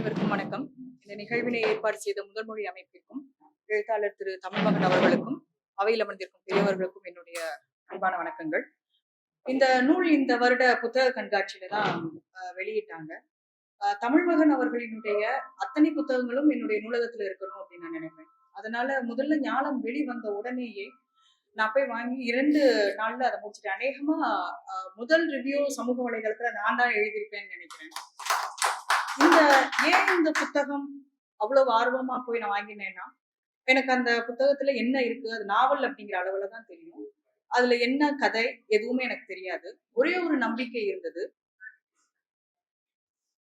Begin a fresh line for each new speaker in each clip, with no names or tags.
அனைவருக்கும் வணக்கம். இந்த நிகழ்வினை ஏற்பாடு செய்த முதன்மொழி அமைப்பிற்கும் எழுத்தாளர் திரு தமிழ்மகன் அவர்களுக்கும் அவையில் அமர்ந்திருக்கும் பெரியவர்களுக்கும் என்னுடைய அன்பான வணக்கங்கள். இந்த நூல் இந்த வருட புத்தக கண்காட்சியில தான் அஹ், வெளியிட்டாங்க. தமிழ்மகன் அவர்களினுடைய அத்தனை புத்தகங்களும் என்னுடைய நூலகத்துல இருக்கணும் அப்படின்னு நான் நினைப்பேன். அதனால முதல்ல ஞானம் வெளிவந்த உடனேயே நான் போய் வாங்கி இரண்டு நாள்ல அதை முடிச்சிட்டேன். அநேகமா முதல் ரிவ்யூ சமூக வலைதளத்துல நான் தான் எழுதியிருப்பேன்னு நினைக்கிறேன். ஏன் இந்த புத்தகம் அவ்வளவு ஆர்வமா போய் நான் வாங்கினேன்னா எனக்கு அந்த புத்தகத்துல என்ன இருக்கு? அது நாவல் அப்படிங்கிற அளவுல தான் தெரியும். அதுல என்ன கதை? எதுவுமே எனக்கு தெரியாது. ஒரே ஒரு நம்பிக்கை இருந்தது.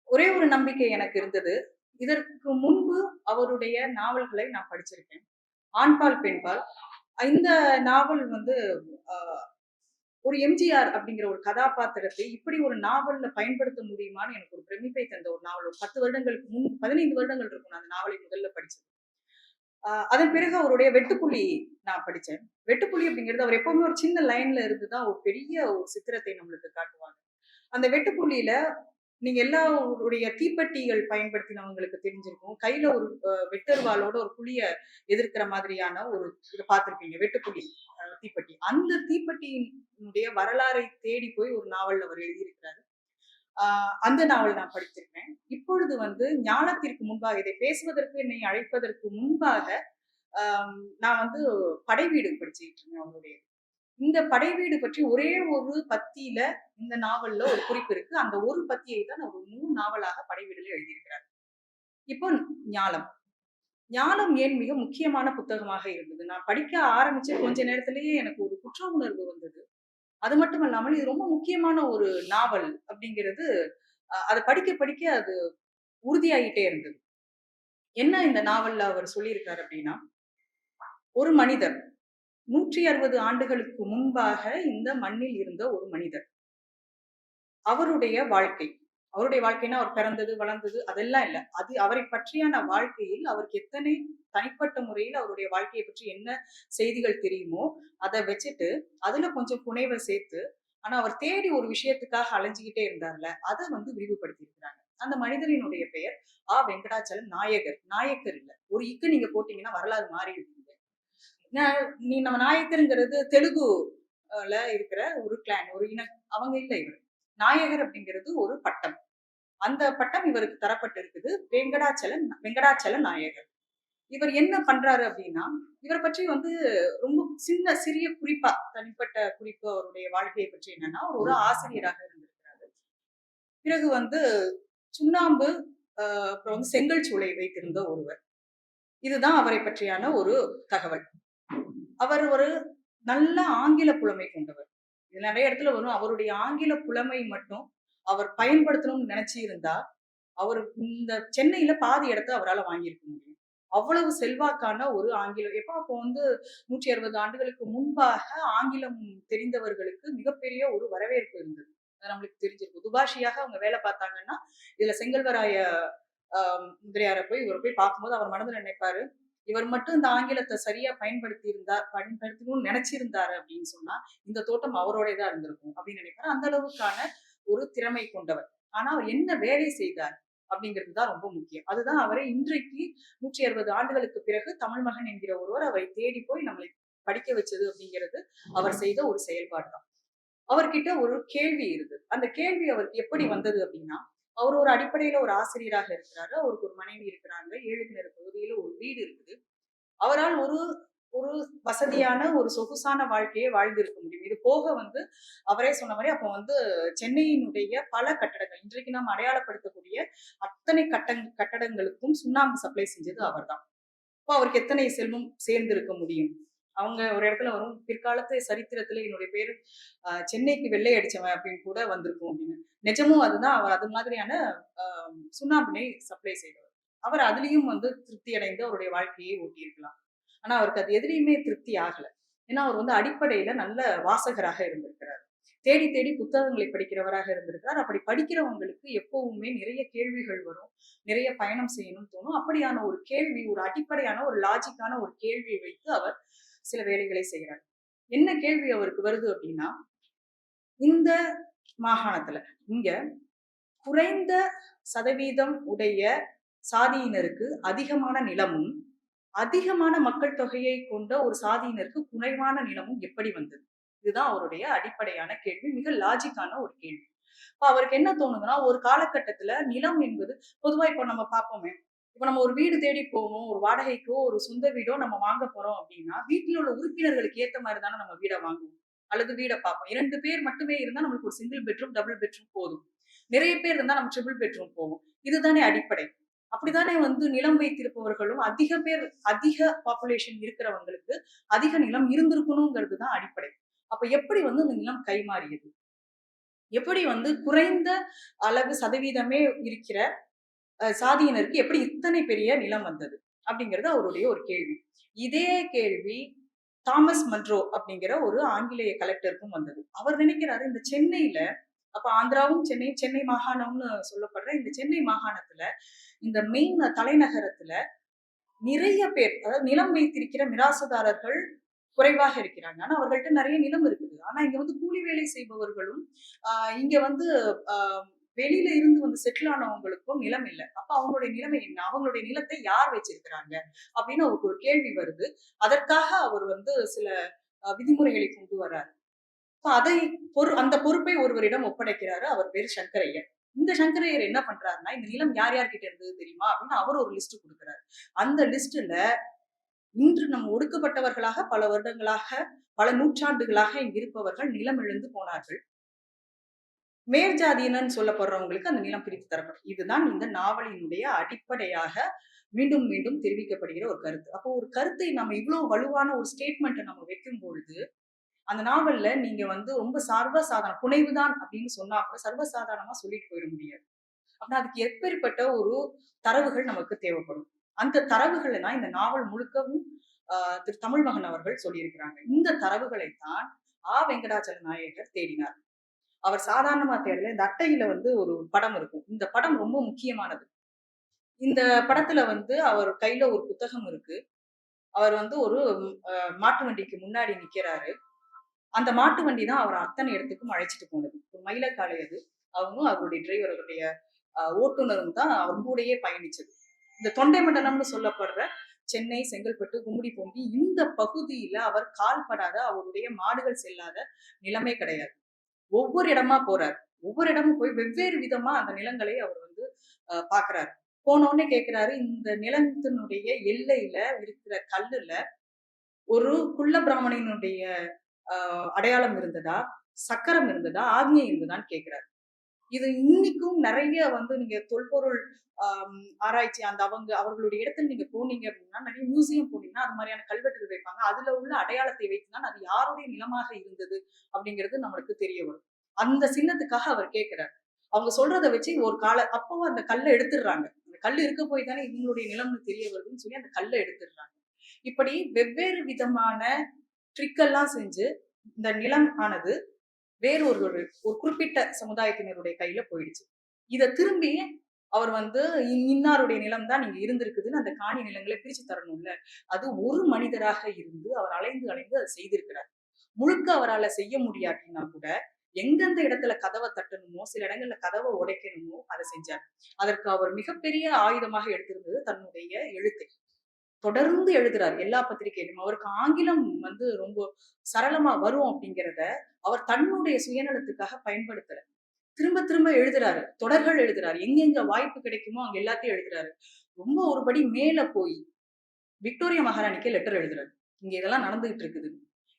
ஒரே ஒரு நம்பிக்கை எனக்கு இருந்தது. இதற்கு முன்பு அவருடைய நாவல்களை நான் படிச்சிருக்கேன். ஆண்பால் பெண்பால். இந்த நாவல் வந்து ஆஹ், ஒரு எம்ஜிஆர் அப்படிங்கிற ஒரு கதாபாத்திரத்தை இப்படி ஒரு நாவல்ல பயன்படுத்த முடியுமான்னு எனக்கு ஒரு பிரமிப்பை தந்த ஒரு நாவல். ஒரு பத்து வருடங்களுக்கு முன் பதினைந்து வருடங்கள் இருக்கும் நான் அந்த நாவலை முதல்ல படிச்சது. ஆஹ் அதன் பிறகு அவருடைய வெட்டுப்புலி நான் படிச்சேன். வெட்டுப்புலி அப்படிங்கிறது அவர் எப்பவுமே ஒரு சின்ன லைன்ல இருந்து தான் ஒரு பெரிய ஒரு சித்திரத்தை நம்மளுக்கு காட்டுவாங்க. அந்த வெட்டுப்புலியில நீங்க எல்லாருடைய தீப்பெட்டிகள் பயன்படுத்தினவங்களுக்கு தெரிஞ்சிருக்கும். கையில ஒரு வெட்டர்வாலோட ஒரு புளிய எதிர்க்கிற மாதிரியான ஒரு இதை பார்த்திருப்பீங்க. வெட்டுப்புலி தீப்பெட்டி. அந்த தீப்பெட்டியினுடைய வரலாறை தேடி போய் ஒரு நாவல் அவர் எழுதியிருக்கிறாரு. ஆஹ் அந்த நாவல் நான் படிச்சிருக்கேன் இப்பொழுது வந்து ஞானத்திற்கு முன்பாக இதை பேசுவதற்கு என்னை அழைப்பதற்கு முன்பாக நான் வந்து படைவீடு படிச்சுட்டு இருந்தேன் அவங்களுடைய இந்த படைவீடு பற்றி ஒரே ஒரு பத்தியில இந்த நாவல்ல ஒரு குறிப்பு இருக்கு. அந்த ஒரு பத்தியை தான் ஒரு முழு நாவலாக படைவீடுல எழுதியிருக்கிறார். இப்போ ஞானம் ஞானம் ஏன் மிக முக்கியமான புத்தகமாக இருந்தது? நான் படிக்க ஆரம்பிச்ச கொஞ்ச நேரத்திலேயே எனக்கு ஒரு குற்ற உணர்வு வந்தது. அது மட்டும் இல்லாமல் இது ரொம்ப முக்கியமான ஒரு நாவல் அப்படிங்கிறது அஹ், அதை படிக்க படிக்க அது உறுதியாயிட்டே இருந்தது. என்ன இந்த நாவல்ல அவர் சொல்லியிருக்காரு அப்படின்னா ஒரு மனிதர் நூற்றி அறுபது ஆண்டுகளுக்கு முன்பாக இந்த மண்ணில் இருந்த ஒரு மனிதர். அவருடைய வாழ்க்கை. அவருடைய வாழ்க்கைன்னா அவர் பிறந்தது வளர்ந்தது அதெல்லாம் இல்ல. அது அவரை பற்றியான வாழ்க்கையில் அவருக்கு எத்தனை தனிப்பட்ட முறையில் அவருடைய வாழ்க்கையை பற்றி என்ன செய்திகள் தெரியுமோ அதை வச்சுட்டு அதுல கொஞ்சம் புனைவை சேர்த்து ஆனா அவர் தேடி ஒரு விஷயத்துக்காக அலைஞ்சுக்கிட்டே இருந்தார்ல அதை வந்து விரிவுபடுத்தி இருக்கிறாங்க அந்த மனிதரினுடைய பெயர் ஆ. வெங்கடாச்சலம் நாயகர். நாயக்கர் இல்ல. ஒரு இக்கு நீங்க போட்டீங்கன்னா வரலாறு மாறிடுவீங்க நீ நம்ம நாயக்கருங்கிறது தெலுங்குல இருக்கிற ஒரு கிளான் ஒரு இன அவங்க இல்லை இவர். நாயகர் அப்படிங்கிறது ஒரு பட்டம். அந்த பட்டம் இவருக்கு தரப்பட்டு இருக்குது வெங்கடாச்சலம் வெங்கடாச்சல நாயகர். இவர் என்ன பண்றாரு அப்படின்னா இவரை பற்றி வந்து ரொம்ப சின்ன சிறிய குறிப்பா தனிப்பட்ட குறிப்பு அவருடைய வாழ்க்கையை பற்றி என்னன்னா அவர் ஒரு ஆசிரியராக இருந்திருக்கிறாரு. பிறகு வந்து சுண்ணாம்பு அப்புறம் வந்து செங்கல் சூளை வைத்திருந்த ஒருவர். இதுதான் அவரை பற்றியான ஒரு தகவல். அவர் ஒரு நல்ல ஆங்கில புலமை கொண்டவர். இது நிறைய இடத்துல வரும். அவருடைய ஆங்கில புலமை மட்டும் அவர் பயன்படுத்தணும்னு நினைச்சு இருந்தா அவர் இந்த சென்னையில பாதி இடத்த அவரால் வாங்கியிருக்க முடியும். அவ்வளவு செல்வாக்கான ஒரு ஆங்கிலம் எப்போ அப்போ வந்து நூற்றி அறுபது ஆண்டுகளுக்கு முன்பாக ஆங்கிலம் தெரிந்தவர்களுக்கு மிகப்பெரிய ஒரு வரவேற்பு இருந்தது. அது நம்மளுக்கு தெரிஞ்சிருக்கும் துபாஷியாக அவங்க வேலை பார்த்தாங்கன்னா இதுல செங்கல்வராய ஆஹ், முதலியாரை போய் இவரை போய் பார்க்கும்போது அவர் மனதில் நினைப்பாரு இவர் மட்டும் இந்த ஆங்கிலத்தை சரியா பயன்படுத்தி இருந்தார் பயன்படுத்தணும்னு நினைச்சிருந்தாரு அப்படின்னு சொன்னா இந்த தோட்டம் அவரோடதான் இருந்திருக்கும் அப்படின்னு நினைப்பாரு. அந்த அளவுக்கான ஒரு திறமை கொண்டவர். ஆனா அவர் என்ன வேலை செய்தார் அப்படிங்கிறது தான் ரொம்ப முக்கியம். அதுதான் அவரை இன்றைக்கு நூற்றி அறுபது ஆண்டுகளுக்கு பிறகு தமிழ் மகன் என்கிற ஒருவர் அவரை தேடி போய் நம்மளை படிக்க வச்சது அப்படிங்கிறது அவர் செய்த ஒரு செயல்பாடு தான் அவர்கிட்ட ஒரு கேள்வி இருந்தது. அந்த கேள்வி அவருக்கு எப்படி வந்தது அப்படின்னா அவர் ஒரு அடிப்படையில ஒரு ஆசிரியராக இருக்கிறாரு. அவருக்கு ஒரு மனைவி இருக்கிறாங்க. ஏழு கிணறு பகுதியில ஒரு வீடு இருக்குது. அவரால் ஒரு ஒரு வசதியான ஒரு சொகுசான வாழ்க்கையை வாழ்ந்திருக்க முடியும். இது போக வந்து அவரே சொன்ன மாதிரி அப்போ வந்து சென்னையினுடைய பல கட்டடங்கள் இன்றைக்கு நாம் அடையாளப்படுத்தக்கூடிய அத்தனை கட்டங் கட்டடங்களுக்கும் சுண்ணாம்பு சப்ளை செஞ்சது அவர்தான். இப்போ அவருக்கு எத்தனை செல்வம் சேர்ந்திருக்க முடியும்? அவங்க ஒரு இடத்துல வரும். பிற்காலத்து சரித்திரத்துல என்னுடைய பேர் சென்னைக்கு வெள்ளை அடிச்சவன் அப்படின்னு கூட வந்திருக்கும் அப்படின்னு. நிஜமும் அதுதான். அவர் அது மாதிரியான சுண்ணாம்பினை சப்ளை செய்தவர். அவர் அதுலயும் வந்து திருப்தி அடைந்து அவருடைய வாழ்க்கையை ஓட்டியிருக்கலாம். ஆனா அவருக்கு அது எதுலையுமே திருப்தி ஆகல. ஏன்னா அவர் வந்து அடிப்படையில நல்ல வாசகராக இருந்திருக்கிறார். தேடி தேடி புத்தகங்களை படிக்கிறவராக இருந்திருக்கிறார். அப்படி படிக்கிறவங்களுக்கு எப்பவுமே நிறைய கேள்விகள் வரும். நிறைய பயணம் செய்யணும்னு தோணும். அப்படியான ஒரு கேள்வி ஒரு அடிப்படையான ஒரு லாஜிக்கான ஒரு கேள்வியை வைத்து அவர் சில வேலைகளை செய்கிறார் என்ன கேள்வி அவருக்கு வருது அப்படின்னா இந்த மாகாணத்துல இங்க குறைந்த சதவீதம் உடைய சாதியினருக்கு அதிகமான நிலமும் அதிகமான மக்கள் தொகையை கொண்ட ஒரு சாதியினருக்கு குறைவான நிலமும் எப்படி வந்தது? இதுதான் அவருடைய அடிப்படையான கேள்வி மிக லாஜிக்கான ஒரு கேள்வி. இப்ப அவருக்கு என்ன தோணுதுன்னா ஒரு காலகட்டத்துல நிலம் என்பது பொதுவா இப்ப நம்ம பார்ப்போமே இப்ப நம்ம ஒரு வீடு தேடி போவோம் ஒரு வாடகைக்கோ ஒரு சொந்த வீடோ நம்ம வாங்க போறோம் அப்படின்னா வீட்டில் உள்ள உறுப்பினர்களுக்கு ஏத்த மாதிரி தானே நம்ம வீடை வாங்குவோம். அல்லது வீடை பார்ப்போம். இரண்டு பேர் மட்டுமே இருந்தா நம்மளுக்கு ஒரு சிங்கிள் பெட்ரூம் டபுள் பெட்ரூம் போதும். நிறைய பேர் இருந்தா நம்ம ட்ரிபிள் பெட்ரூம் போவோம். இதுதானே அடிப்படை. அப்படித்தானே வந்து நிலம் வைத்திருப்பவர்களும் அதிக பேர் அதிக பாப்புலேஷன் இருக்கிறவங்களுக்கு அதிக நிலம் இருந்திருக்கணுங்கிறது தான் அடிப்படை. அப்ப எப்படி வந்து அந்த நிலம் கைமாறியது? எப்படி வந்து குறைந்த அளவு சதவீதமே இருக்கிற சாதியினருக்கு எப்படி இத்தனை பெரிய நிலம் வந்தது? அப்படிங்கிறது அவருடைய ஒரு கேள்வி. இதே கேள்வி தாமஸ் மன்ரோ அப்படிங்கிற ஒரு ஆங்கிலேய கலெக்டருக்கும் வந்தது. அவர் நினைக்கிறாரு இந்த சென்னையில அப்ப ஆந்திராவும் சென்னை சென்னை மாகாணம்னு சொல்லப்படுற இந்த சென்னை மாகாணத்துல இந்த மெயின் தலைநகரத்துல நிறைய பேர் அதாவது நிலம் வைத்திருக்கிற மிராசுதாரர்கள் குறைவாக இருக்கிறாங்க. ஆனா அவர்கள்ட்ட நிறைய நிலம் இருக்குது. ஆனா இங்க வந்து கூலி வேலை செய்பவர்களும் ஆஹ் இங்க வந்து ஆஹ் வெளியில இருந்து வந்து செட்டில் ஆனவங்களுக்கும் நிலம் இல்லை. அப்ப அவங்களுடைய நிலைமை என்ன? அவங்களுடைய நிலத்தை யார் வச்சிருக்கிறாங்க? அப்படின்னு அவருக்கு ஒரு கேள்வி வருது. அதற்காக அவர் வந்து சில விதிமுறைகளை கொண்டு வர்றாரு. அதை பொறு அந்த பொறுப்பை ஒருவரிடம் ஒப்படைக்கிறாரு அவர் பேர் சங்கரையர் இந்த சங்கரையர் என்ன பண்றாருன்னா இந்த நிலம் யார் யார்கிட்ட இருந்தது தெரியுமா? அப்படின்னு அவர் ஒரு லிஸ்ட் கொடுக்குறாரு. அந்த லிஸ்ட்ல இன்று நம்ம ஒடுக்கப்பட்டவர்களாக பல வருடங்களாக பல நூற்றாண்டுகளாக இங்கிருப்பவர்கள் நிலம் இழந்து போனார்கள். மேற்ஜாதியினன்னு சொல்லப்படுறவங்களுக்கு அந்த நிலம் பிரித்து தரப்படும். இதுதான் இந்த நாவலினுடைய அடிப்படையாக மீண்டும் மீண்டும் தெரிவிக்கப்படுகிற ஒரு கருத்து. அப்போ ஒரு கருத்தை நம்ம இவ்வளவு வலுவான ஒரு ஸ்டேட்மெண்ட்டை நம்ம வைக்கும் பொழுது அந்த நாவல்ல நீங்க வந்து ரொம்ப சர்வசாதாரண புனைவுதான் அப்படின்னு சொன்னா கூட சர்வசாதாரணமா சொல்லிட்டு போயிட முடியாது. அப்படின்னா அதுக்கு எப்பேற்பட்ட ஒரு தரவுகள் நமக்கு தேவைப்படும். அந்த தரவுகளை தான் இந்த நாவல் முழுக்கவும் ஆஹ் திரு தமிழ்மகன் அவர்கள் சொல்லியிருக்கிறாங்க. இந்த தரவுகளை தான் ஆ வெங்கடாச்சல நாயகர் தேடினார். அவர் சாதாரணமா தேடல இந்த அட்டையில வந்து ஒரு படம் இருக்கும். இந்த படம் ரொம்ப முக்கியமானது. இந்த படத்துல வந்து அவர் கையில ஒரு புத்தகம் இருக்கு. அவர் வந்து ஒரு மாட்டு வண்டிக்கு முன்னாடி நிக்கிறாரு. அந்த மாட்டு வண்டி தான் அவர் அத்தனை இடத்துக்கும் அழைச்சிட்டு போனது. ஒரு மயிலக்காலை அது. அவங்க அவருடைய டிரைவர் அவருடைய ஓட்டுநரும் தான் அவர் கூடயே பயணிச்சது. இந்த தொண்டை மண்டலம்னு சொல்லப்படுற சென்னை செங்கல்பட்டு கும்மிடி பொங்கி இந்த பகுதியில அவர் கால்படாத அவருடைய மாடுகள் செல்லாத நிலைமை கிடையாது. ஒவ்வொரு இடமா போறார். ஒவ்வொரு இடமும் போய் வெவ்வேறு விதமா அந்த நிலங்களை அவர் வந்து பாக்குறாரு. போனோடனே கேட்கிறாரு இந்த நிலத்தினுடைய எல்லையில இருக்கிற கல்லுல ஒரு குள்ள பிராமணனுடைய அடையாளம் இருந்ததா? சக்கரம் இருந்ததா? ஆக்ஞை இருந்ததான்னு கேட்கிறாரு இது இன்னைக்கும் நிறைய வந்து நீங்க தொல்பொருள் ஆராய்ச்சி அந்த அவங்க அவர்களுடைய இடத்துல நீங்க போனீங்க அப்படின்னா நிறைய மியூசியம் போனீங்கன்னா அது மாதிரியான கல்வெட்டுகள் வைப்பாங்க. அதுல உள்ள அடையாளத்தை வைத்துதான் அது யாருடைய நிலமாக இருந்தது அப்படிங்கிறது நம்மளுக்கு தெரிய வரும். அந்த சின்னத்துக்காக அவர் கேட்கிறார். அவங்க சொல்றதை வச்சு ஒரு கால அப்பவும் அந்த கல்லை எடுத்துடுறாங்க. அந்த கல் இருக்க போய் தானே இவங்களுடைய நிலம்னு தெரிய வருதுன்னு சொல்லி அந்த கல்லை எடுத்துடுறாங்க. இப்படி வெவ்வேறு விதமான ட்ரிக்கெல்லாம் செஞ்சு இந்த நிலம் ஆனது வேறு ஒரு ஒரு குறிப்பிட்ட சமுதாயத்தினருடைய கையில போயிடுச்சு. இதை திரும்பி அவர் வந்து இன்னாருடைய நிலம் தான் நீங்க இருந்திருக்குதுன்னு அந்த காணி நிலங்களை பிரிச்சு தரணும்ல. அது ஒரு மனிதராக இருந்து அவர் அலைந்து அலைந்து அதை செய்திருக்கிறார். முழுக்க அவரால் செய்ய முடியாட்டினா கூட எந்தெந்த இடத்துல கதவை தட்டணுமோ சில இடங்கள்ல கதவை உடைக்கணுமோ அதை செஞ்சார். அதற்கு அவர் மிகப்பெரிய ஆயுதமாக எடுத்திருந்தது தன்னுடைய எழுத்தை. தொடர்ந்து எழுதுறாரு. எல்லா பத்திரிகையிலும். அவருக்கு ஆங்கிலம் வந்து ரொம்ப சரளமா வரும் அப்படிங்கிறத அவர் தன்னுடைய சுயநலத்துக்காக பயன்படுத்தல திரும்ப திரும்ப எழுதுறாரு. தொடர்கள் எழுதுறாரு. எங்கெங்க வாய்ப்பு கிடைக்குமோ அங்க எல்லாத்தையும் எழுதுறாரு. ரொம்ப ஒருபடி மேல போய் விக்டோரியா மகாராணிக்கு லெட்டர் எழுதுறாரு. இங்க இதெல்லாம் நடந்துகிட்டு இருக்குது.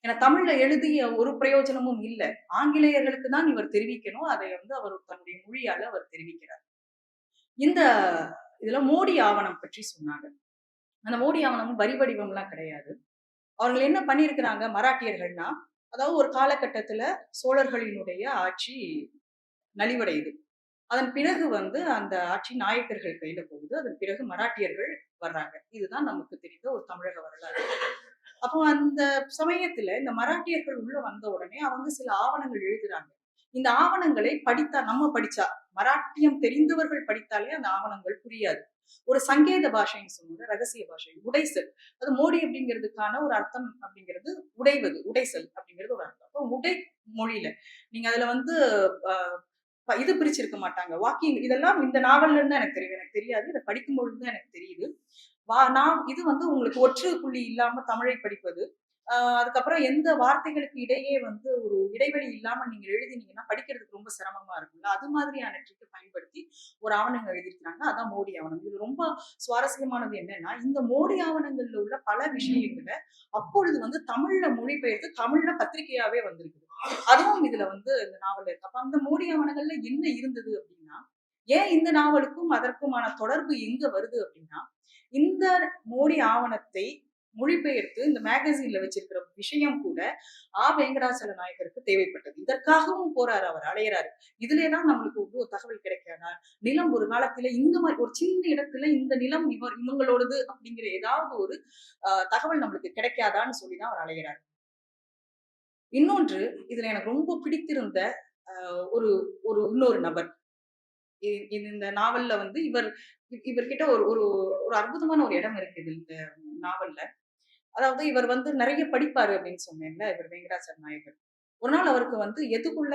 ஏன்னா தமிழ்ல எழுதிய ஒரு பிரயோஜனமும் இல்ல. ஆங்கிலேயர்களுக்கு தான் இவர் தெரிவிக்கணும். அதை வந்து அவர் தன்னுடைய மொழியால அவர் தெரிவிக்கிறார். இந்த இதுல மோடி ஆவணம் பற்றி சொன்னாங்க. அந்த மோடி ஆவணமும் வரி வடிவம்லாம் கிடையாது. அவர்கள் என்ன பண்ணியிருக்கிறாங்க? மராட்டியர்கள்னா அதாவது ஒரு காலகட்டத்துல சோழர்களினுடைய ஆட்சி நலிவடையுது. அதன் பிறகு வந்து அந்த ஆட்சி நாயக்கர்கள் கையில போகுது. அதன் பிறகு மராட்டியர்கள் வர்றாங்க. இதுதான் நமக்கு தெரிந்த ஒரு தமிழக வரலாறு. அப்போ அந்த சமயத்துல இந்த மராட்டியர்கள் உள்ள வந்த உடனே அவங்க சில ஆவணங்கள் எழுதுறாங்க. இந்த ஆவணங்களை படித்தா நம்ம படிச்சா மராட்டியம் தெரிந்தவர்கள் படித்தாலே அந்த ஆவணங்கள் புரியாது. ஒரு சங்கேத பாஷைன்னு சொல்லுவாங்க ரகசிய பாஷை உடைசல். அது மோடி அப்படிங்கிறதுக்கான ஒரு அர்த்தம் அப்படிங்கிறது உடைவது உடைசல் அப்படிங்கிறது ஒரு அர்த்தம். அப்போ உடை மொழியில நீங்க அதுல வந்து இது பிரிச்சிருக்க மாட்டாங்க. வாக்கிங் இதெல்லாம் இந்த நாவல்ல இருந்தா எனக்கு தெரியும். எனக்கு தெரியாது. இதை படிக்கும் பொழுது தான் எனக்கு தெரியுது. வா நான் இது வந்து உங்களுக்கு ஒற்று புள்ளி இல்லாம தமிழை படிப்பது அதுக்கப்புறம் எந்த வார்த்தைகளுக்கு இடையே வந்து ஒரு இடைவெளி இல்லாம நீங்க எழுதினீங்கன்னா படிக்கிறதுக்கு ரொம்ப சிரமமா இருக்கும்ல. அது மாதிரியான ட்ரிக்கை பயன்படுத்தி ஒரு ஆவணங்கள் எழுதியிருக்கிறாங்க. அதான் மோடி ஆவணம். இது ரொம்ப சுவாரஸ்யமானது என்னன்னா இந்த மோடி ஆவணங்கள்ல உள்ள பல விஷயங்களை அப்பொழுது வந்து தமிழ்ல மொழிபெயர்த்து தமிழ்ல பத்திரிகையாவே வந்திருக்குது. அதுவும் இதுல வந்து இந்த நாவல் இருக்கு. அப்ப அந்த மோடி ஆவணங்கள்ல என்ன இருந்தது அப்படின்னா ஏன் இந்த நாவலுக்கும் அதற்குமான தொடர்பு எங்க வருது அப்படின்னா இந்த மோடி ஆவணத்தை மொழிபெயர்த்து இந்த மேகசின்ல வச்சிருக்கிற விஷயம் கூட ஆ. வெங்கடாசல நாயகருக்கு தேவைப்பட்டது. இதற்காகவும் போறாரு அவர் அலையறாரு. இதுல தான் நம்மளுக்கு ஒரு தகவல் கிடைக்காதா? நிலம் ஒரு காலத்துல இந்த மாதிரி ஒரு சின்ன இடத்துல இந்த நிலம் இவர் இவங்களோடது அப்படிங்கிற ஏதாவது ஒரு தகவல் நம்மளுக்கு கிடைக்காதான்னு சொல்லிதான் அவர் அலையறாரு. இன்னொன்று இதுல எனக்கு ரொம்ப பிடித்திருந்த ஆஹ், ஒரு ஒரு இன்னொரு நபர். இது இந்த நாவல்ல வந்து இவர் இவர்கிட்ட ஒரு ஒரு ஒரு அற்புதமான ஒரு இடம் இருக்குது இந்த நாவல்ல. அதாவது இவர் வந்து நிறைய படிப்பாரு அப்படின்னு சொன்னேன்ல இவர் வெங்கடாச்சல நாயகர். ஒரு நாள் அவருக்கு வந்து எதுக்குள்ள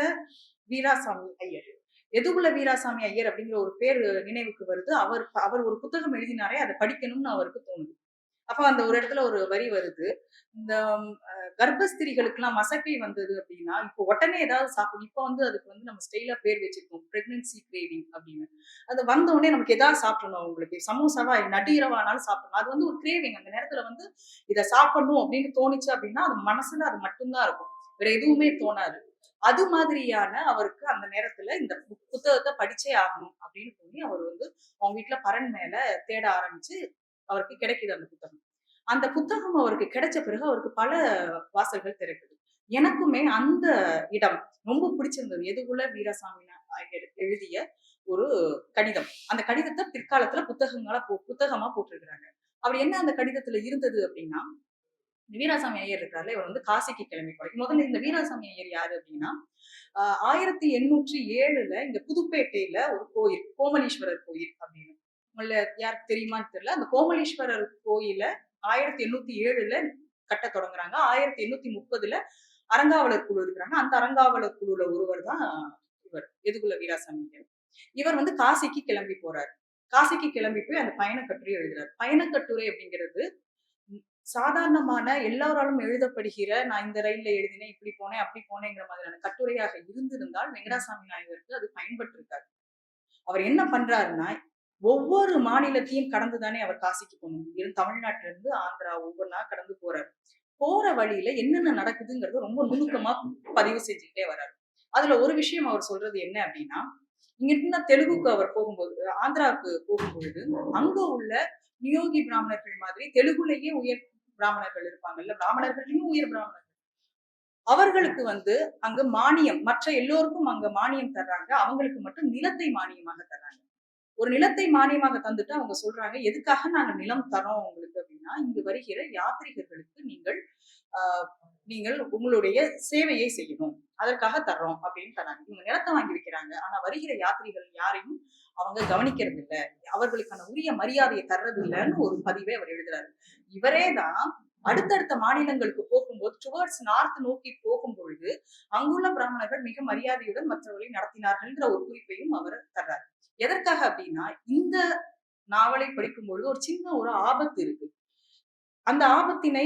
வீராசாமி ஐயர்? எதுக்குள்ள வீராசாமி ஐயர்? அப்படிங்கிற ஒரு பேர் நினைவுக்கு வருது. அவர் அவர் ஒரு புத்தகம் எழுதினாரே அதை படிக்கணும்னு அவருக்கு தோணுது. அப்ப அந்த ஒரு இடத்துல ஒரு வரி வருது. இந்த கர்ப்பஸ்திரிகளுக்குலாம் கர்ப்பஸ்திரிகளுக்கெல்லாம் மசக்கை வந்தது அப்படின்னா இப்போ உடனே ஏதாவது சாப்பிடும் இப்போ வந்து அதுக்கு வந்து நம்ம ஸ்டைலா பேர் வச்சிருக்கோம். பிரெக்னன்சி கிரேவிங் அப்படின்னு. அது வந்த உடனே நமக்கு எதாவது சாப்பிடணும் அவங்களுக்கு? சமோசாவா நடுஇரவானாலும் சாப்பிடணும். அது வந்து ஒரு கிரேவிங். அந்த நேரத்துல வந்து இதை சாப்பிடணும் அப்படின்னு தோணுச்சு அப்படின்னா அது மனசுல அது மட்டும்தான் இருக்கும். வேற எதுவுமே தோணாது. அது மாதிரியான அவருக்கு அந்த நேரத்துல இந்த புத்தகத்தை படிச்சே ஆகணும் அப்படின்னு சொல்லி அவர் வந்து அவங்க வீட்டுல பரன் மேல தேட ஆரம்பிச்சு அவருக்கு கிடைக்குது அந்த புத்தகம். அந்த புத்தகம் அவருக்கு கிடைச்ச பிறகு அவருக்கு பல வாசல்கள் திறக்குது. எனக்குமே அந்த இடம் ரொம்ப பிடிச்சிருந்தது. எதுகுல வீராசாமி எழுதிய ஒரு கடிதம். அந்த கடிதத்தை பிற்காலத்துல புத்தகங்களா போ புத்தகமா போட்டிருக்கிறாங்க. அவர் என்ன அந்த கடிதத்துல இருந்தது அப்படின்னா இந்த வீராசாமி ஐயர் இருக்காருல்ல இவர் வந்து காசிக்கு கிளம்பி போறாரு. முதல்ல இந்த வீராசாமி ஐயர் யாரு அப்படின்னா ஆஹ் ஆயிரத்தி எண்ணூற்றி ஏழுல இங்க புதுப்பேட்டையில ஒரு கோயில் கோமலீஸ்வரர் கோயில் அப்படின்னு. உங்கள யாருக்கு தெரியுமான்னு தெரியல. அந்த கோமலீஸ்வரர் கோயில ஆயிரத்தி எண்ணூத்தி ஏழுல கட்ட தொடங்குறாங்க. ஆயிரத்தி எண்ணூத்தி முப்பதுல அரங்காவலர் குழு இருக்கிறாங்க. அந்த அரங்காவலர் குழுல ஒருவர் தான் இவர். எதுகுல வீராசாமி இவர் வந்து காசிக்கு கிளம்பி போறாரு. காசிக்கு கிளம்பி போய் அந்த பயணக்கட்டுரை எழுதுறாரு. பயணக்கட்டுரை அப்படிங்கிறது சாதாரணமான எல்லாராலும் எழுதப்படுகிற நான் இந்த ரயில்ல எழுதினேன் இப்படி போனேன் அப்படி போனேங்கிற மாதிரியான கட்டுரையாக இருந்திருந்தால் வெங்கடாசாமி நாயகருக்கு அது பயன்பட்டிருக்காது. அவர் என்ன பண்றாருன்னா ஒவ்வொரு மாநிலத்தையும் கடந்து தானே அவர் காசிக்கு போகணும். தமிழ்நாட்டுல இருந்து ஆந்திரா ஒவ்வொன்றா கடந்து போறாரு. போற வழியில என்னென்ன நடக்குதுங்கிறது ரொம்ப நுணுக்கமா பதிவு செஞ்சுக்கிட்டே வர்றாரு அதுல ஒரு விஷயம் அவர் சொல்றது என்ன அப்படின்னா இங்க இருந்தா தெலுங்குக்கு அவர் போகும்போது ஆந்திராவுக்கு போகும்பொழுது அங்க உள்ள நியோகி பிராமணர்கள் மாதிரி தெலுங்குலயே உயர் பிராமணர்கள் இருப்பாங்கல்ல பிராமணர்களையும் உயர் பிராமணர்கள். அவர்களுக்கு வந்து அங்க மானியம் மற்ற எல்லோருக்கும் அங்க மானியம் தர்றாங்க அவங்களுக்கு மட்டும் நிலத்தை மானியமாக தர்றாங்க. ஒரு நிலத்தை மானியமாக தந்துட்டு அவங்க சொல்றாங்க எதுக்காக நாங்க நிலம் தரோம் உங்களுக்கு? அப்படின்னா இங்கு வருகிற யாத்ரீகர்களுக்கு நீங்கள் ஆஹ், நீங்கள் உங்களுடைய சேவையை செய்யணும். அதற்காக தர்றோம் அப்படின்னு தராங்க இவங்க நிலத்தை வாங்கி வைக்கிறாங்க ஆனா வருகிற யாத்திரிகள் யாரையும் அவங்க கவனிக்கிறது இல்லை அவர்களுக்கான உரிய மரியாதையை தர்றது இல்லைன்னு ஒரு பதிவை அவர் எழுதுறாரு. இவரே தான் அடுத்தடுத்த மாநிலங்களுக்கு போகும்போது டுவர்ட்ஸ் நார்த் நோக்கி போகும் பொழுது அங்குள்ள பிராமணர்கள் மிக மரியாதையுடன் மற்றவர்களை நடத்தினார்கள்ன்ற ஒரு குறிப்பையும் அவர் தர்றாரு. எதற்காக அப்படின்னா இந்த நாவலை படிக்கும் பொழுது ஒரு சின்ன ஒரு ஆபத்து இருக்கு. அந்த ஆபத்தினை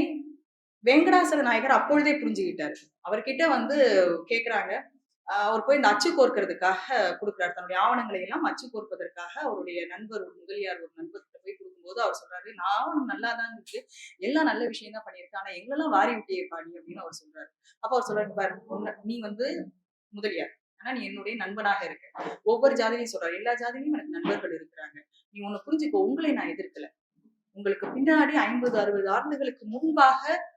வெங்கடாசல நாயகர் அப்பொழுதே புரிஞ்சுக்கிட்டாரு அவர்கிட்ட வந்து கேக்குறாங்க அவர் போய் இந்த அச்சு கோர்க்கறதுக்காக கொடுக்குறாரு. தன்னுடைய ஆவணங்களை எல்லாம் அச்சு கோர்ப்பதற்காக அவருடைய நண்பர் ஒரு முதலியார் ஒரு நண்பர்கிட்ட போய் கொடுக்கும்போது அவர் சொல்றாரு நான் நல்லா தான் இருக்கு. எல்லாம் நல்ல விஷயம் தான் பண்ணியிருக்கேன் ஆனா எங்களெல்லாம் வாரி விட்டியே பாடி அப்படின்னு அவர் சொல்றாரு. அப்ப அவர் சொல்றாரு பாரு நீ வந்து முதலியார். ஆனா நீ என்னுடைய நண்பனாக இருக்க. ஒவ்வொரு ஜாதியிலையும் சொல்றாரு எல்லா ஜாதியிலையும் எனக்கு நண்பர்கள் இருக்கிறாங்க. நீ உன்னை புரிஞ்சுக்கோ உங்களை நான் எதிர்க்கல. உங்களுக்கு பின்னாடி ஐம்பது அறுபது ஆண்டுகளுக்கு முன்பாக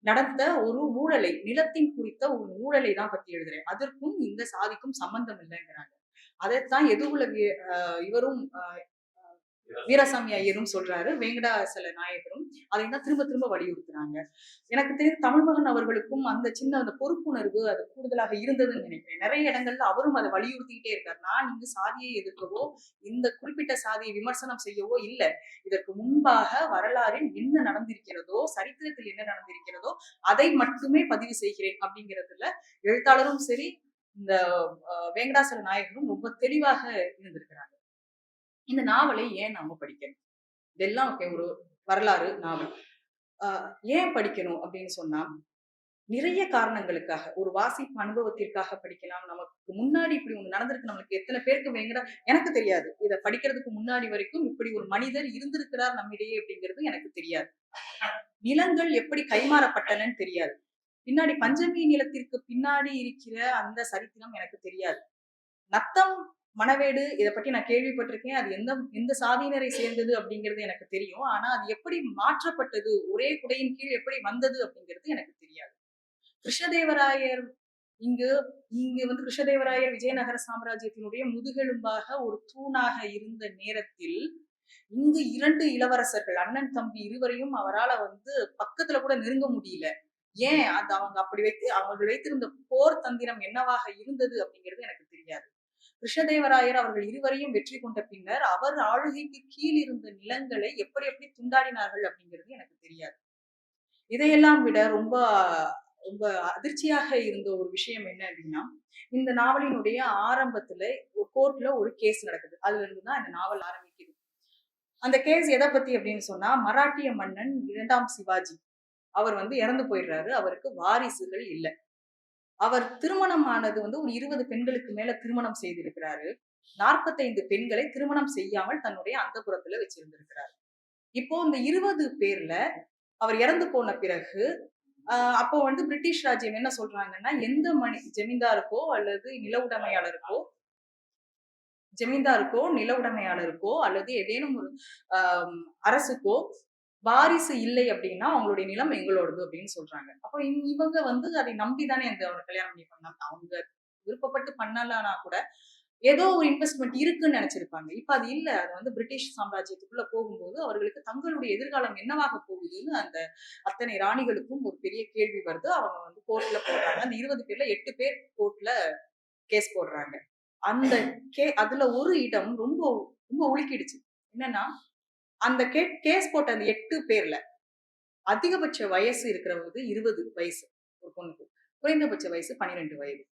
நடந்த ஒரு ஊழலை நிலத்தின் குறித்த ஒரு ஊழலை தான் பத்தி எழுதுறேன். அதற்கும் இந்த சாதிக்கும் சம்பந்தம் இல்லைங்கிறாங்க. அதைத்தான் எதுவுல வி- இவரும் வீரசாமி ஐயரும் சொல்றாரு வெங்கடாசல நாயகரும் அதை தான் திரும்ப திரும்ப வலியுறுத்துறாங்க. எனக்கு தெரிந்து தமிழ்மகன் அவர்களுக்கும் அந்த சின்ன அந்த பொறுப்புணர்வு அது கூடுதலாக இருந்ததுன்னு நினைக்கிறேன். நிறைய இடங்கள்ல அவரும் அதை வலியுறுத்திக்கிட்டே இருக்கார். நான் இங்கு சாதியை எதிர்க்கவோ இந்த குறிப்பிட்ட சாதியை விமர்சனம் செய்யவோ இல்லை. இதற்கு முன்பாக வரலாறில் என்ன நடந்திருக்கிறதோ சரித்திரத்தில் என்ன நடந்திருக்கிறதோ அதை மட்டுமே பதிவு செய்கிறேன் அப்படிங்கிறதுல எழுத்தாளரும் சரி இந்த அஹ், நாயகரும் ரொம்ப தெளிவாக இருந்திருக்கிறாங்க. இந்த நாவலை ஏன் நாம படிக்கணும்? இதெல்லாம் ஓகே ஒரு வரலாறு நாவல். ஆஹ் ஏன் படிக்கணும் அப்படின்னு சொன்னா நிறைய காரணங்களுக்காக ஒரு வாசிப்பு அனுபவத்திற்காக படிக்கலாம். நமக்கு முன்னாடி இப்படி ஒண்ணு நடந்திருக்கு நம்மளுக்கு எத்தனை பேருக்கு வேங்கடா எனக்கு தெரியாது. இதை படிக்கிறதுக்கு முன்னாடி வரைக்கும் இப்படி ஒரு மனிதர் இருந்திருக்கிறார் நம்மிடையே அப்படிங்கிறது எனக்கு தெரியாது. நிலங்கள் எப்படி கைமாறப்பட்டனன்னு தெரியாது. பின்னாடி பஞ்சமி நிலத்திற்கு பின்னாடி இருக்கிற அந்த சரித்திரம் எனக்கு தெரியாது. நத்தம் மணவேடு இதை பற்றி நான் கேள்விப்பட்டிருக்கேன். அது எந்த எந்த சாதியினரை சேர்ந்தது அப்படிங்கிறது எனக்கு தெரியும். ஆனா அது எப்படி மாற்றப்பட்டது? ஒரே குடையின் கீழ் எப்படி வந்தது அப்படிங்கிறது எனக்கு தெரியாது. கிருஷ்ணதேவராயர் இங்கு இங்கு வந்து கிருஷ்ணதேவராயர் விஜயநகர சாம்ராஜ்யத்தினுடைய முதுகெலும்பாக ஒரு தூணாக இருந்த நேரத்தில் இங்கு இரண்டு இளவரசர்கள் அண்ணன் தம்பி இருவரையும் அவரால வந்து பக்கத்துல கூட நெருங்க முடியல. ஏன்? அது அவங்க அப்படி வைத்து அவர்கள் வைத்திருந்த போர் தந்திரம் என்னவாக இருந்தது அப்படிங்கிறது எனக்கு தெரியாது. கிருஷ்ணதேவராயர் அவர்கள் இருவரையும் வெற்றி கொண்ட பின்னர் அவர் ஆளுகைக்கு கீழ் இருந்த நிலங்களை எப்படி எப்படி துண்டாடினார்கள் அப்படிங்கிறது எனக்கு தெரியாது. இதையெல்லாம் விட ரொம்ப ரொம்ப அதிர்ச்சியாக இருந்த ஒரு விஷயம் என்ன அப்படின்னா இந்த நாவலினுடைய ஆரம்பத்துல ஒரு கோர்ட்ல ஒரு கேஸ் நடக்குது. அதுல இருந்துதான் இந்த நாவல் ஆரம்பிக்குது. அந்த கேஸ் எதை பத்தி அப்படின்னு சொன்னா மராட்டிய மன்னன் இரண்டாம் சிவாஜி. அவர் வந்து இறந்து போயிடுறாரு. அவருக்கு வாரிசுகள் இல்லை. அவர் திருமணம் ஆனது வந்து ஒரு இருபது பெண்களுக்கு மேல திருமணம் செய்திருக்கிறாரு. நாற்பத்தைந்து பெண்களை திருமணம் செய்யாமல் தன்னுடைய அந்தப்புறத்துல வச்சிருந்திருக்கிறாரு. இப்போ இந்த இருபது பேர்ல அவர் இறந்து போன பிறகு ஆஹ் அப்போ வந்து பிரிட்டிஷ் ராஜ்யம் என்ன சொல்றாங்கன்னா எந்த மணி ஜமீன்தாருக்கோ அல்லது நில உடைமையாளருக்கோ ஜமீன்தாருக்கோ நில உடைமையாளருக்கோ அல்லது ஏதேனும் ஒரு ஆஹ் அரசுக்கோ வாரிசு இல்லை அப்படின்னா அவங்களுடைய நிலம் எங்களோடது அப்படின்னு சொல்றாங்க. அப்போ இவங்க- இவங்க வந்து அதை நம்பி தானே அந்த அவங்க கல்யாணம் பண்ணி பண்ணாங்க. அவங்க விருப்பப்பட்டு பண்ணலனா கூட ஏதோ ஒரு இன்வெஸ்ட்மெண்ட் இருக்குன்னு நினைச்சிருப்பாங்க. இப்ப அது இல்ல. அது வந்து பிரிட்டிஷ் சாம்ராஜ்யத்துக்குள்ள போகும்போது அவர்களுக்கு தங்களுடைய எதிர்காலம் என்னவாக போகுதுன்னு அந்த அத்தனை ராணிகளுக்கும் ஒரு பெரிய கேள்வி வருது. அவங்க வந்து கோர்ட்ல போடுறாங்க அந்த இருபது பேர்ல எட்டு பேர் கோர்ட்ல கேஸ் போடுறாங்க. அந்த கே அதுல ஒரு இடம் ரொம்ப ரொம்ப உலுக்கிடுச்சு. என்னன்னா அந்த கே கேஸ் போட்ட அந்த எட்டு பேர்ல அதிகபட்ச வயசு இருக்கிறவங்க இருபது வயசு ஒரு பொண்ணுக்கு. குறைந்தபட்ச வயசு பன்னிரெண்டு வயது.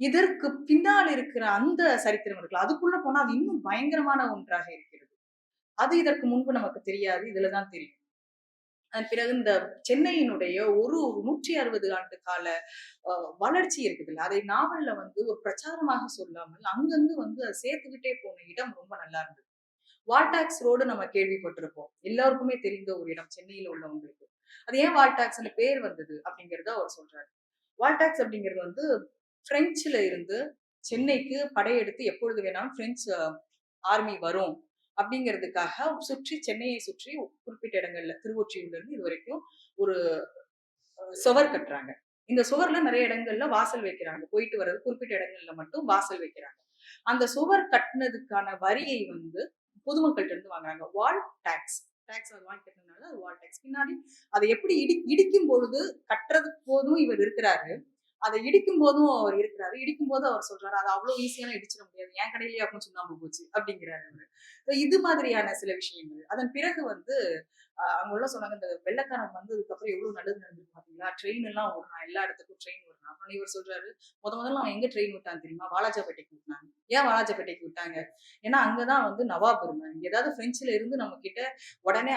இதற்கு பின்னால் இருக்கிற அந்த சரித்திரம் இருக்குல்ல அதுக்குள்ள போனா அது இன்னும் பயங்கரமான ஒன்றாக இருக்கிறது. அது இதற்கு முன்பு நமக்கு தெரியாது இதுலதான் தெரியும். அதன் பிறகு இந்த சென்னையினுடைய ஒரு நூற்றி அறுபது ஆண்டு கால அஹ், வளர்ச்சி இருக்குதுல்ல அதை நாவல்ல வந்து ஒரு பிரச்சாரமாக சொல்லாமல் அங்கங்கு வந்து அதை சேர்த்துக்கிட்டே போன இடம் ரொம்ப நல்லா இருந்தது. வால்டாக்ஸ் ரோடு நம்ம கேள்விப்பட்டிருப்போம். எல்லாருக்குமே தெரிந்த ஒரு இடம் சென்னையில உள்ளவங்களுக்கு. அது ஏன் வால்டாக்ஸ்னு பேர் வந்தது அப்படிங்கறத அவர் சொல்றாரு. வால்டாக்ஸ் அப்படிங்கிறது வந்து பிரெஞ்சுல இருந்து சென்னைக்கு படையெடுத்து எப்பொழுது வேணாலும் பிரெஞ்சு ஆர்மி வரும் அப்படிங்கிறதுக்காக சுற்றி சென்னையை சுற்றி குறிப்பிட்ட இடங்கள்ல திருவொற்றியூர்ல இருந்து இது வரைக்கும் ஒரு சுவர் கட்டுறாங்க. இந்த சுவர்ல நிறைய இடங்கள்ல வாசல் வைக்கிறாங்க. போயிட்டு வர்றது குறிப்பிட்ட இடங்கள்ல மட்டும் வாசல் வைக்கிறாங்க. அந்த சுவர் கட்டினதுக்கான வரியை வந்து பொதுமக்கள்கிட்ட இருந்து வாங்குறாங்க. வால் டேக்ஸ் டேக்ஸ் அது வாங்கி கட்டினதுனால அது வால் டேக்ஸ் பின்னாடி அதை எப்படி இடி இடிக்கும் பொழுது கட்டுறது போதும் இவர் இருக்கிறாரு. அதை இடிக்கும் போதும் அவர் இருக்கிறாரு. இடிக்கும் போது அவர் சொல்றாரு அது அவ்வளவு ஈஸியான இடிச்சிட முடியாது. என் கடையிலேயே அப்படின்னு சொல்லாம போச்சு அப்படிங்கிறாரு அவரு. இது மாதிரியான சில விஷயங்கள். அதன் பிறகு வந்து ஆஹ் அங்க உள்ள சொன்னாங்க இந்த வெள்ளக்காரன் வந்ததுக்கு அப்புறம் எவ்வளவு நல்லது நடந்தது பாத்தீங்களா? ட்ரெயின் எல்லாம் ஓடுறான் எல்லா இடத்துக்கும் ட்ரெயின் ஓடுறான் அப்புறம் இவர் சொல்றாரு முத முதல்ல அவன் எங்க ட்ரெயின் விட்டான் தெரியுமா? வாலாஜாபேட்டைக்கு விட்டாங்க. ஏன் வாலாஜாபேட்டைக்கு விட்டாங்க? ஏன்னா அங்கதான் வந்து நவாப் இருந்தாங்க ஏதாவது பிரெஞ்சுல இருந்து நம்ம கிட்ட உடனே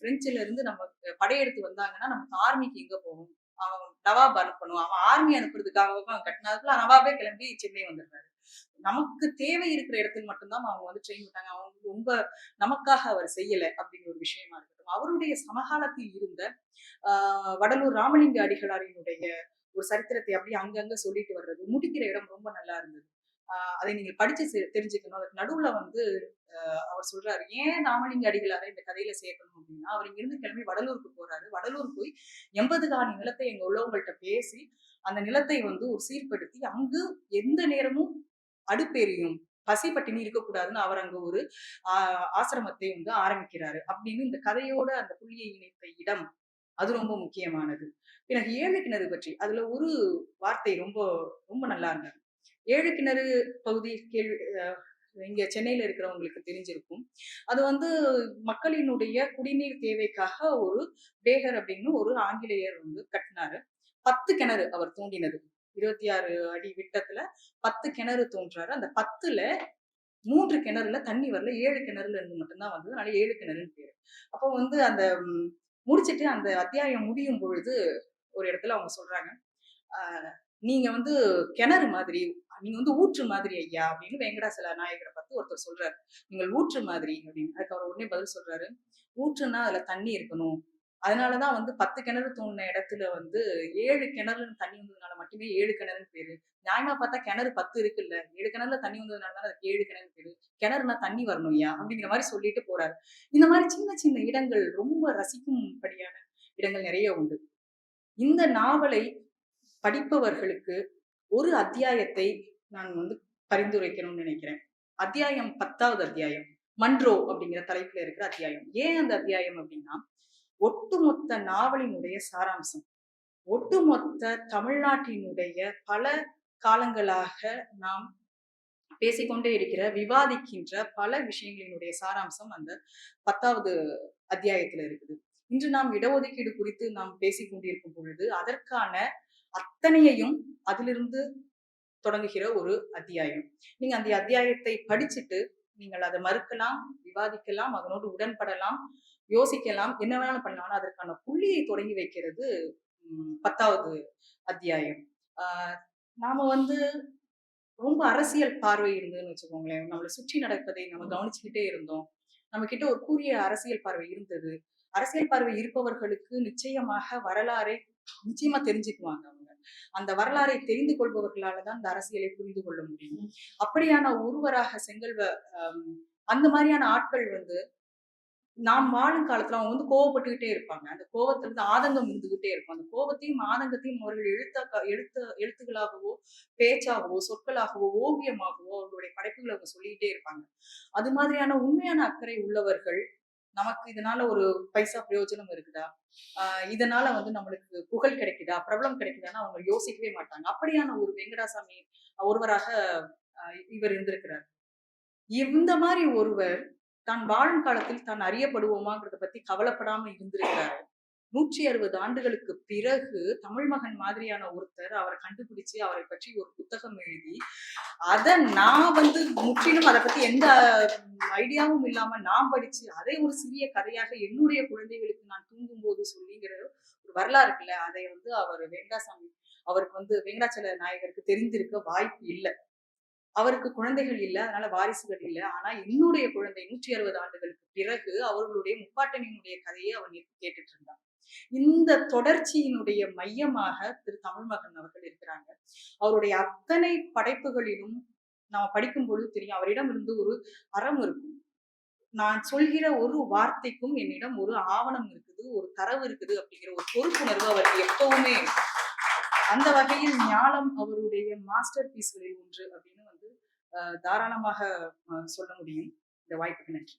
பிரெஞ்சுல இருந்து நம்ம படையெடுத்து வந்தாங்கன்னா நமக்கு ஆர்மிக்கு எங்க போகும் அவன் நவாப் அனுப்பணும். அவன் ஆர்மி அனுப்புறதுக்காகவும் அவன் கட்டினதுல நவாபே கிளம்பி சென்னை வந்துடுறாரு. நமக்கு தேவை இருக்கிற இடத்தில் மட்டும்தான் அவங்க வந்து ட்ரெயின் விட்டாங்க. அவங்க ரொம்ப நமக்காக அவர் செய்யல அப்படிங்கிற ஒரு விஷயமா இருக்கட்டும். அவருடைய சமகாலத்தில் இருந்த ஆஹ் வடலூர் ராமலிங்க அடிகளாரினுடைய ஒரு சரித்திரத்தை அப்படியே அங்கங்க சொல்லிட்டு வர்றது முடிக்கிற இடம் ரொம்ப நல்லா இருந்தது. அதை நீங்க படிச்சு தெரிஞ்சுக்கணும். அதுக்கு நடுவுல வந்து அவர் சொல்றாரு ஏன் ராமலிங்க அடிகளாரை இந்த கதையில சேர்க்கணும் அப்படின்னா? அவர் இங்கிருந்து கிளம்பி வடலூருக்கு போறாரு. வடலூர் போய் எண்பது காணி நிலத்தை எங்க உள்ளவங்கள்ட்ட பேசி அந்த நிலத்தை வந்து ஒரு சீர்படுத்தி அங்கு எந்த நேரமும் அடுப்பெரியும் பசி பட்டினி இருக்கக்கூடாதுன்னு அவர் அங்க ஒரு ஆஹ் ஆசிரமத்தை வந்து ஆரம்பிக்கிறாரு. அப்படின்னு இந்த கதையோட அந்த புள்ளியை இணைத்த இடம் அது ரொம்ப முக்கியமானது. எனக்கு ஏழு கிணறு பற்றி அதுல ஒரு வார்த்தை ரொம்ப ரொம்ப நல்லா இருந்தது. ஏழு கிணறு பகுதி கீழ் இங்க சென்னையில இருக்கிறவங்களுக்கு தெரிஞ்சிருக்கும். அது வந்து மக்களினுடைய குடிநீர் தேவைக்காக ஒரு பேகர் அப்படின்னு ஒரு ஆங்கிலேயர் வந்து கட்டினாரு. பத்து கிணறு அவர் தூண்டினது. இருபத்தி ஆறு அடி விட்டத்துல பத்து கிணறு தோன்றாரு. அந்த பத்துல மூன்று கிணறுல தண்ணி வரல ஏழு கிணறுல இருந்து மட்டும்தான் வந்தது. அதனால ஏழு கிணறுன்னு பேரு. அப்போ வந்து அந்த முடிச்சிட்டு அந்த அத்தியாயம் முடியும் பொழுது ஒரு இடத்துல அவங்க சொல்றாங்க நீங்க வந்து கிணறு மாதிரி நீங்க வந்து ஊற்று மாதிரி ஐயா அப்படின்னு வெங்கடாசல நாயகரை பார்த்து ஒருத்தர் சொல்றாரு. நீங்கள் ஊற்று மாதிரி அப்படின்னு. அதுக்கு அவர் உடனே பதில் சொல்றாரு. ஊற்றுனா அதுல தண்ணி இருக்கணும். அதனாலதான் வந்து பத்து கிணறு தோண்டின இடத்துல வந்து ஏழு கிணறு தண்ணி வந்ததுனால மட்டுமே ஏழு கிணறுன்னு பேரு. நியாயமா பார்த்தா கிணறு பத்து இருக்குல்ல. ஏழு கிணறுல தண்ணி வந்ததுனால தான் அதுக்கு ஏழு கிணறு பேரு. கிணறுனா தண்ணி வரணும் ஐயா அப்படிங்கிற மாதிரி சொல்லிட்டு போறாரு. இந்த மாதிரி சின்ன சின்ன இடங்கள் ரொம்ப ரசிக்கும்படியான இடங்கள் நிறைய உண்டு. இந்த நாவலை படிப்பவர்களுக்கு ஒரு அத்தியாயத்தை நான் வந்து பரிந்துரைக்கணும்னு நினைக்கிறேன். அத்தியாயம் பத்தாவது அத்தியாயம். மன்றோ அப்படிங்கிற தலைப்புல இருக்கிற அத்தியாயம். ஏன் அந்த அத்தியாயம் அப்படின்னா ஒட்டுமொத்த நாவலினுடைய சாராம்சம். ஒட்டுமொத்த தமிழ்நாட்டினுடைய பல காலங்களாக நாம் பேசிக்கொண்டே இருக்கிற விவாதிக்கின்ற பல விஷயங்களினுடைய சாராம்சம் அந்த பத்தாவது அத்தியாயத்துல இருக்குது. இன்று நாம் இடஒதுக்கீடு குறித்து நாம் பேசிக்கொண்டிருக்கும் பொழுது அதற்கான அத்தனையையும் அதிலிருந்து தொடங்குகிற ஒரு அத்தியாயம். நீங்க அந்த அத்தியாயத்தை படிச்சுட்டு நீங்கள் அதை மறுக்கலாம் விவாதிக்கலாம் அதனோடு உடன்படலாம் யோசிக்கலாம் என்ன வேணாலும் பண்ணலாம். அதற்கான புள்ளியை தொடங்கி வைக்கிறது பத்தாவது அத்தியாயம். ஆஹ் நாம வந்து ரொம்ப அரசியல் பார்வை இருந்ததுன்னு வச்சுக்கோங்களேன். நம்மளை சுற்றி நடப்பதை நம்ம கவனிச்சுக்கிட்டே இருந்தோம். நம்ம கிட்ட ஒரு கூறிய அரசியல் பார்வை இருந்தது. அரசியல் பார்வை இருப்பவர்களுக்கு நிச்சயமாக வரலாறை நிச்சயமா தெரிஞ்சுக்குவாங்க அந்த வரலாறை தெரிந்து கொள்பவர்களால தான் இந்த அரசியலை புரிந்து கொள்ள முடியும். அப்படியான ஒருவராக செங்கல்வ அந்த மாதிரியான ஆட்கள் வந்து நாம் வாழும் காலத்துல அவங்க வந்து கோவப்பட்டுக்கிட்டே இருப்பாங்க. அந்த கோவத்துல இருந்து ஆதங்கம் இருந்துகிட்டே இருக்கும். அந்த கோவத்தையும் ஆதங்கத்தையும் அவர்கள் எழுத்த எழுத்த எழுத்துக்களாகவோ பேச்சாகவோ சொற்களாகவோ ஓவியமாகவோ அவர்களுடைய படைப்புகளை அவங்க சொல்லிக்கிட்டே இருப்பாங்க. அது மாதிரியான உண்மையான அக்கறை உள்ளவர்கள் நமக்கு இதனால ஒரு பைசா பிரயோஜனம் இருக்குதா? ஆஹ் இதனால வந்து நம்மளுக்கு புகழ் கிடைக்குதா? பிரபலம் கிடைக்குதான்னு அவங்க யோசிக்கவே மாட்டாங்க. அப்படியான ஒரு வெங்கடாசாமி ஒருவராக இவர் இருந்திருக்கிறார். இந்த மாதிரி ஒருவர் தான் வாழும் காலத்தில் தான் அறியப்படுவோமாங்கிறத பத்தி கவலைப்படாம இருந்திருக்கிறாரு. நூற்றி அறுபது ஆண்டுகளுக்கு பிறகு தமிழ் மகன் மாதிரியான ஒருத்தர் அவரை கண்டுபிடிச்சு அவரை பற்றி ஒரு புத்தகம் எழுதி அதை நான் வந்து முற்றிலும் அதை பத்தி எந்த ஐடியாவும் இல்லாம நான் படிச்சு அதை ஒரு சிறிய கதையாக என்னுடைய குழந்தைகளுக்கு நான் தூங்கும் போது சொல்லிங்கிற ஒரு வரலாறு இருக்குல்ல அதை வந்து அவர் வெங்கடாசாமி அவருக்கு வந்து வெங்கடாச்சல நாயகருக்கு தெரிந்திருக்க வாய்ப்பு இல்லை. அவருக்கு குழந்தைகள் இல்லை அதனால வாரிசுகள் இல்லை. ஆனா என்னுடைய குழந்தை நூற்றி அறுபது ஆண்டுகளுக்கு பிறகு அவர்களுடைய முப்பாட்டனியினுடைய கதையை அவன் கேட்டுட்டு இருந்தான் இந்த தொடர்ச்சியினுடைய மையமாக திரு தமிழ்மகன் அவர்கள் இருக்கிறாங்க. அவருடைய அத்தனை படைப்புகளிலும் நாம படிக்கும் பொழுது தெரியும் அவரிடம் இருந்து ஒரு அறம் இருக்கும். நான் சொல்கிற ஒரு வார்த்தைக்கும் என்னிடம் ஒரு ஆவணம் இருக்குது ஒரு தரவு இருக்குது அப்படிங்கிற ஒரு பொறுப்புணர்வு அவருக்கு எப்பவுமே அந்த வகையில் ஞானம் அவருடைய மாஸ்டர் பீஸ்களில் ஒன்று அப்படின்னு வந்து அஹ், தாராளமாக சொல்ல முடியும். இந்த வாய்ப்புக்கு நன்றி.